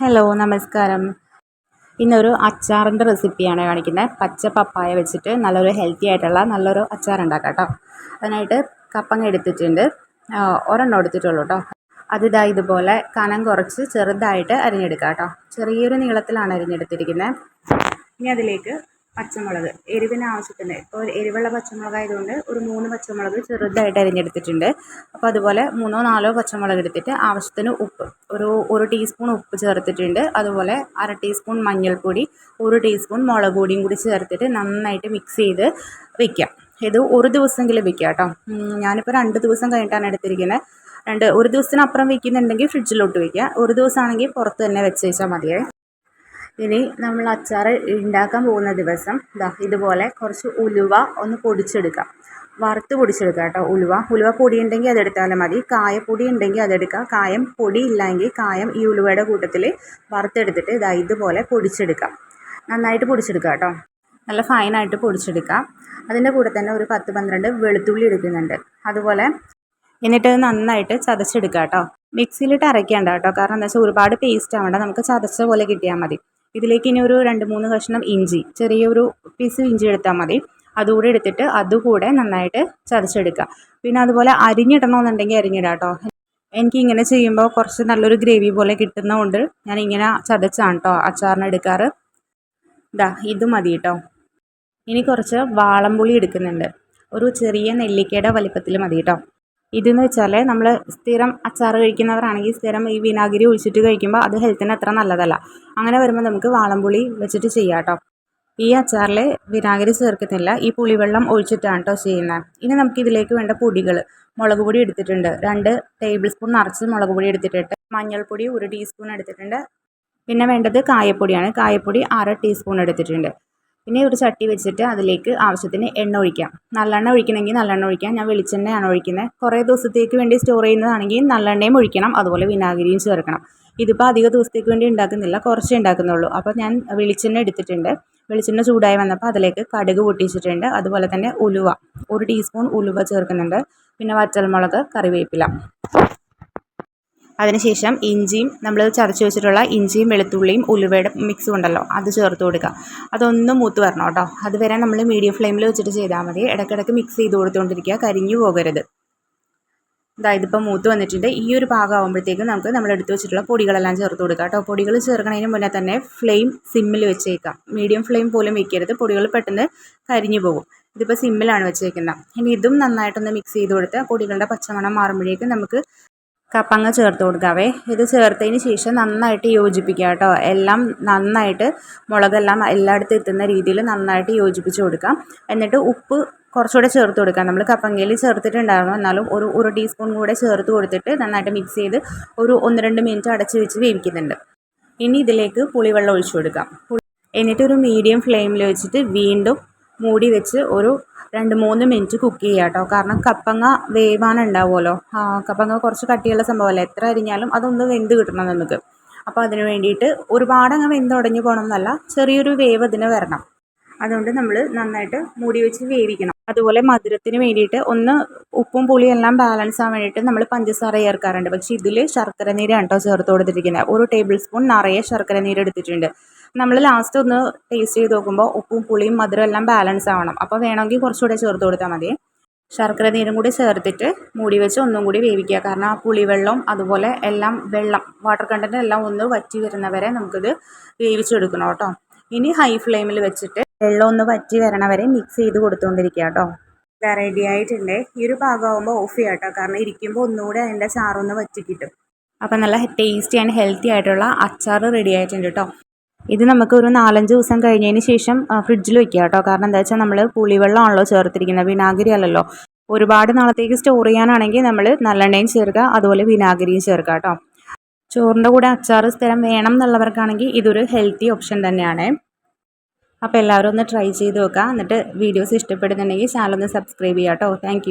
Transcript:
Hello നമസ്കാരം. ഇന്നൊരു അച്ചാറിന്റെ റെസിപ്പിയാണ് കാണിക്കുന്നത് പച്ച പപ്പായ വെച്ചിട്ട് നല്ലൊരു ഹെൽത്തി ആയിട്ടുള്ള നല്ലൊരു അച്ചാർ ഉണ്ടാക്കാം കേട്ടോ അതിനായിട്ട് കപ്പങ്ങ എടുത്തിട്ടുണ്ട്. ഒരെണ്ണം എടുത്തിട്ടുള്ളൂ കേട്ടോ അതിതാ ഇതുപോലെ കനം കുറച്ച് ചെറുതായിട്ട് അരിഞ്ഞെടുക്കാം കേട്ടോ ചെറിയൊരു നീളത്തിലാണ് അരിഞ്ഞെടുത്തിരിക്കുന്നത് ഇനി അതിലേക്ക് പച്ചമുളക് എരിവിന് ആവശ്യത്തിന്. ഇപ്പോൾ എരിവുള്ള പച്ചമുളക് ആയതുകൊണ്ട് ഒരു മൂന്ന് പച്ചമുളക് ചെറുതായിട്ട് അരിഞ്ഞെടുത്തിട്ടുണ്ട്. അപ്പോൾ അതുപോലെ മൂന്നോ നാലോ പച്ചമുളക് എടുത്തിട്ട് ആവശ്യത്തിന് ഉപ്പ് ഒരു ഒരു ടീസ്പൂൺ ഉപ്പ് ചേർത്തിട്ടുണ്ട്. അതുപോലെ അര ടീസ്പൂൺ മഞ്ഞൾപ്പൊടി ഒരു ടീസ്പൂൺ മുളക് പൊടിയും കൂടി ചേർത്തിട്ട് നന്നായിട്ട് മിക്സ് ചെയ്ത് വെക്കാം. ഇത് ഒരു ദിവസമെങ്കിലും വെക്കുക കേട്ടോ. ഞാനിപ്പോൾ രണ്ട് ദിവസം കഴിഞ്ഞിട്ടാണ് എടുത്തിരിക്കുന്നത് രണ്ട് ഒരു ദിവസത്തിനപ്പുറം വെക്കുന്നുണ്ടെങ്കിൽ ഫ്രിഡ്ജിലോട്ട് വെക്കുക. ഒരു ദിവസമാണെങ്കിൽ പുറത്ത് തന്നെ വെച്ച് വെച്ചാൽ മതിയേ. ഇനി നമ്മൾ അച്ചാർ ഉണ്ടാക്കാൻ പോകുന്ന ദിവസം ദാ ഇതുപോലെ കുറച്ച് ഉലുവ ഒന്ന് പൊടിച്ചെടുക്കാം വറുത്ത് പൊടിച്ചെടുക്കുക കേട്ടോ ഉലുവ. ഉലുവ പൊടി ഉണ്ടെങ്കിൽ അതെടുത്താലും മതി. കായപ്പൊടി ഉണ്ടെങ്കിൽ അതെടുക്കുക കായം പൊടി ഇല്ലെങ്കിൽ കായം ഈ ഉലുവയുടെ കൂട്ടത്തിൽ വറുത്തെടുത്തിട്ട് ഇതാ ഇതുപോലെ പൊടിച്ചെടുക്കാം നന്നായിട്ട് പൊടിച്ചെടുക്കുക കേട്ടോ. നല്ല ഫൈനായിട്ട് പൊടിച്ചെടുക്കാം അതിന്റെ കൂടെ തന്നെ ഒരു പത്ത് പന്ത്രണ്ട് വെളുത്തുള്ളി എടുക്കുന്നുണ്ട്. അതുപോലെ എന്നിട്ട് ഇത് നന്നായിട്ട് ചതച്ചെടുക്കുക കേട്ടോ. മിക്സിയിലിട്ട് അരയ്ക്കേണ്ട കേട്ടോ. കാരണം എന്താ വെച്ചാൽ ഒരുപാട് പേസ്റ്റ് ആവേണ്ട. നമുക്ക് ചതച്ച പോലെ കിട്ടിയാൽ മതി. ഇതിലേക്ക് ഇനി ഒരു രണ്ട് മൂന്ന് കഷ്ണം ഇഞ്ചി ചെറിയൊരു പീസ് ഇഞ്ചി എടുത്താൽ മതി. അതുകൂടെ എടുത്തിട്ട് അതുകൂടെ നന്നായിട്ട് ചതച്ചെടുക്കുക. പിന്നെ അതുപോലെ അരിഞ്ഞിടണമെന്നുണ്ടെങ്കിൽ അരിഞ്ഞിടാം കേട്ടോ. എനിക്ക് ഇങ്ങനെ ചെയ്യുമ്പോൾ കുറച്ച് നല്ലൊരു ഗ്രേവി പോലെ കിട്ടുന്നതുകൊണ്ട് ഞാൻ ഇങ്ങനെ ചതച്ചാണ് കേട്ടോ അച്ചാറിന് എടുക്കാറ്. ഇതാ ഇത് മതി കേട്ടോ. ഇനി കുറച്ച് വാളംപുളി എടുക്കുന്നുണ്ട്. ഒരു ചെറിയ നെല്ലിക്കയുടെ വലിപ്പത്തിൽ മതി കേട്ടോ. ഇതെന്ന് വെച്ചാൽ നമ്മൾ സ്ഥിരം അച്ചാർ കഴിക്കുന്നവരാണെങ്കിൽ സ്ഥിരം ഈ വിനാഗിരി ഒഴിച്ചിട്ട് കഴിക്കുമ്പോൾ അത് ഹെൽത്തിന് അത്ര നല്ലതല്ല. അങ്ങനെ വരുമ്പോൾ നമുക്ക് വാളംപുളി വെച്ചിട്ട് ചെയ്യാം കേട്ടോ ഈ അച്ചാറിൽ വിനാഗിരി ചേർക്കുന്നില്ല ഈ പുളിവെള്ളം ഒഴിച്ചിട്ടാണ് കേട്ടോ ചെയ്യുന്നത്. ഇനി നമുക്ക് ഇതിലേക്ക് വേണ്ട പൊടികൾ മുളക് പൊടി എടുത്തിട്ടുണ്ട്. രണ്ട് ടേബിൾ സ്പൂൺ നിറച്ച് മുളക് പൊടി എടുത്തിട്ടുണ്ട്. മഞ്ഞൾപ്പൊടി ഒരു ടീസ്പൂൺ എടുത്തിട്ടുണ്ട്. പിന്നെ വേണ്ടത് കായപ്പൊടിയാണ്. കായപ്പൊടി അര ടീസ്പൂൺ എടുത്തിട്ടുണ്ട്. പിന്നെ ഒരു ചട്ടി വെച്ചിട്ട് അതിലേക്ക് ആവശ്യത്തിന് എണ്ണ ഒഴിക്കാം. നല്ലെണ്ണ ഒഴിക്കണമെങ്കിൽ നല്ലെണ്ണ ഒഴിക്കാം. ഞാൻ വെളിച്ചെണ്ണയാണ് ഒഴിക്കുന്നത്. കുറേ ദിവസത്തേക്ക് വേണ്ടി സ്റ്റോർ ചെയ്യുന്നതാണെങ്കിൽ നല്ലെണ്ണയും ഒഴിക്കണം. അതുപോലെ വിനാഗിരിയും ചേർക്കണം. ഇതിപ്പോൾ അധിക ദിവസത്തേക്ക് വേണ്ടി ഉണ്ടാക്കുന്നില്ല. കുറച്ചേ ഉണ്ടാക്കുന്നുള്ളൂ. അപ്പോൾ ഞാൻ വെളിച്ചെണ്ണ എടുത്തിട്ടുണ്ട്. വെളിച്ചെണ്ണ ചൂടായി വന്നപ്പോൾ അതിലേക്ക് കടുക് പൊട്ടിച്ചിട്ടുണ്ട്. അതുപോലെ തന്നെ ഉലുവ. ഒരു ടീസ്പൂൺ ഉലുവ ചേർക്കുന്നുണ്ട്. പിന്നെ വറ്റൽമുളക് കറിവേപ്പില. അതിനുശേഷം ഇഞ്ചിയും നമ്മൾ ചതച്ച് വെച്ചിട്ടുള്ള ഇഞ്ചിയും വെളുത്തുള്ളിയും ഉലുവയുടെ മിക്സും ഉണ്ടല്ലോ അത് ചേർത്ത് കൊടുക്കുക. അതൊന്ന് മൂത്ത് വരണം കേട്ടോ. അതുവരെ നമ്മൾ മീഡിയം ഫ്ലെയിമിൽ വെച്ചിട്ട് ചെയ്താൽ മതി. ഇടയ്ക്കിടയ്ക്ക് മിക്സ് ചെയ്ത് കൊടുത്തുകൊണ്ടിരിക്കുക കരിഞ്ഞു പോകരുത്. അതായത് ഇതിപ്പോൾ മൂത്ത് വന്നിട്ടുണ്ട്. ഈ ഒരു ഭാഗം ആകുമ്പോഴത്തേക്കും നമുക്ക് നമ്മൾ എടുത്ത് വെച്ചിട്ടുള്ള പൊടികളെല്ലാം ചേർത്ത് കൊടുക്കുക കേട്ടോ. പൊടികൾ ചേർക്കണതിന് മുന്നേ തന്നെ ഫ്ലെയിം സിമ്മിൽ വെച്ചേക്കാം മീഡിയം ഫ്ലെയിം പോലും വെക്കരുത്. പൊടികൾ പെട്ടെന്ന് കരിഞ്ഞു പോകും. ഇതിപ്പോൾ സിമ്മിലാണ് വെച്ചേക്കുന്നത് ഇനി ഇതും നന്നായിട്ടൊന്ന് മിക്സ് ചെയ്ത് കൊടുത്ത് പൊടികളുടെ പച്ചമണം മാറുമ്പോഴേക്കും നമുക്ക് കപ്പങ്ങ ചേർത്ത് കൊടുക്കാവേ. ഇത് ചേർത്തതിന് ശേഷം നന്നായിട്ട് യോജിപ്പിക്കുക കേട്ടോ. എല്ലാം നന്നായിട്ട് മുളകെല്ലാം എല്ലായിടത്തും എത്തുന്ന രീതിയിൽ നന്നായിട്ട് യോജിപ്പിച്ച് കൊടുക്കാം. എന്നിട്ട് ഉപ്പ് കുറച്ചുകൂടെ ചേർത്ത് കൊടുക്കാം. നമ്മൾ കപ്പങ്കയിൽ ചേർത്തിട്ടുണ്ടായിരുന്നു. എന്നാലും ഒരു ഒരു ടീസ്പൂൺ കൂടെ ചേർത്ത് കൊടുത്തിട്ട് നന്നായിട്ട് മിക്സ് ചെയ്ത് ഒരു ഒന്ന് രണ്ട് മിനിറ്റ് അടച്ച് വെച്ച് വേവിക്കുന്നുണ്ട്. ഇനി ഇതിലേക്ക് പുളിവെള്ളം ഒഴിച്ചു കൊടുക്കാം. എന്നിട്ടൊരു മീഡിയം ഫ്ലെയിമിൽ വെച്ചിട്ട് വീണ്ടും മൂടി വെച്ച് ഒരു രണ്ട് മൂന്ന് മിനിറ്റ് കുക്ക് ചെയ്യുക കേട്ടോ. കാരണം കപ്പങ്ങ വേവാനുണ്ടാവുമല്ലോ കപ്പങ്ങ കുറച്ച് കട്ടിയുള്ള സംഭവമല്ലേ? എത്ര അരിഞ്ഞാലും അതൊന്ന് വെന്ത് കിട്ടണം നമുക്ക്. അപ്പോൾ അതിന് വേണ്ടിയിട്ട് ഒരുപാട് അങ്ങ് വെന്തുടഞ്ഞു പോകണം എന്നല്ല ചെറിയൊരു വേവ് അതിന് വരണം. അതുകൊണ്ട് നമ്മൾ നന്നായിട്ട് മൂടി വെച്ച് വേവിക്കണം. അതുപോലെ മധുരത്തിന് വേണ്ടിയിട്ട് ഒന്ന് ഉപ്പും പുളിയും എല്ലാം ബാലൻസ് ആവാൻ വേണ്ടിയിട്ട് നമ്മൾ പഞ്ചസാര ചേർക്കാറുണ്ട്. പക്ഷേ ഇതിൽ ശർക്കര നീരാണ് കേട്ടോ ചേർത്ത് കൊടുത്തിരിക്കുന്നത് ഒരു ടേബിൾ സ്പൂൺ നിറയെ ശർക്കര നീര് എടുത്തിട്ടുണ്ട്. നമ്മൾ ലാസ്റ്റ് ഒന്ന് ടേസ്റ്റ് ചെയ്ത് നോക്കുമ്പോൾ ഉപ്പും പുളിയും മധുരം എല്ലാം ബാലൻസ് ആവണം. അപ്പോൾ വേണമെങ്കിൽ കുറച്ചുകൂടെ ചേർത്ത് കൊടുത്താൽ മതി. ശർക്കര നീരും കൂടി ചേർത്തിട്ട് മൂടി വെച്ച് ഒന്നും കൂടി വേവിക്കുക. കാരണം ആ പുളിവെള്ളം അതുപോലെ എല്ലാം വെള്ളം വാട്ടർ കണ്ടന്റ് എല്ലാം ഒന്ന് വറ്റി വരുന്നവരെ നമുക്കിത് വേവിച്ചെടുക്കണം കേട്ടോ. ഇനി ഹൈ ഫ്ലെയിമിൽ വെച്ചിട്ട് വെള്ളം ഒന്ന് വറ്റി വരണ വരെ മിക്സ് ചെയ്ത് കൊടുത്തുകൊണ്ടിരിക്കുക കേട്ടോ റെഡി ആയിട്ടുണ്ട്. ഈ ഒരു ഭാഗമാകുമ്പോൾ ഓഫ് ചെയ്യാം കേട്ടോ കാരണം ഇരിക്കുമ്പോൾ ഒന്നുകൂടെ അതിന്റെ ചാറൊന്ന് വറ്റി കിട്ടും. അപ്പം നല്ല ടേസ്റ്റി ആൻഡ് ഹെൽത്തി ആയിട്ടുള്ള അച്ചാർ റെഡി ആയിട്ടുണ്ട് കേട്ടോ ഇത് നമുക്ക് ഒരു നാലഞ്ച് ദിവസം കഴിഞ്ഞതിന് ശേഷം ഫ്രിഡ്ജിൽ വെക്കുക കേട്ടോ കാരണം എന്താ വെച്ചാൽ നമ്മൾ പുളിവെള്ളമാണല്ലോ ചേർത്തിരിക്കുന്നത് വിനാഗിരി അല്ലല്ലോ. ഒരുപാട് നാളത്തേക്ക് സ്റ്റോർ ചെയ്യാനാണെങ്കിൽ നമ്മൾ നല്ലെണ്ണയും ചേർക്കുക അതുപോലെ വിനാഗിരിയും ചേർക്കുക കേട്ടോ ചോറിന്റെ കൂടെ അച്ചാർ സ്ഥിരം വേണം എന്നുള്ളവർക്കാണെങ്കിൽ ഇതൊരു ഹെൽത്തി ഓപ്ഷൻ തന്നെയാണ്. അപ്പോൾ എല്ലാവരും ഒന്ന് ട്രൈ ചെയ്ത് നോക്കുക. എന്നിട്ട് വീഡിയോസ് ഇഷ്ടപ്പെടുന്നുണ്ടെങ്കിൽ ചാനൽ ഒന്ന് സബ്സ്ക്രൈബ് ചെയ്യാം കേട്ടോ. താങ്ക്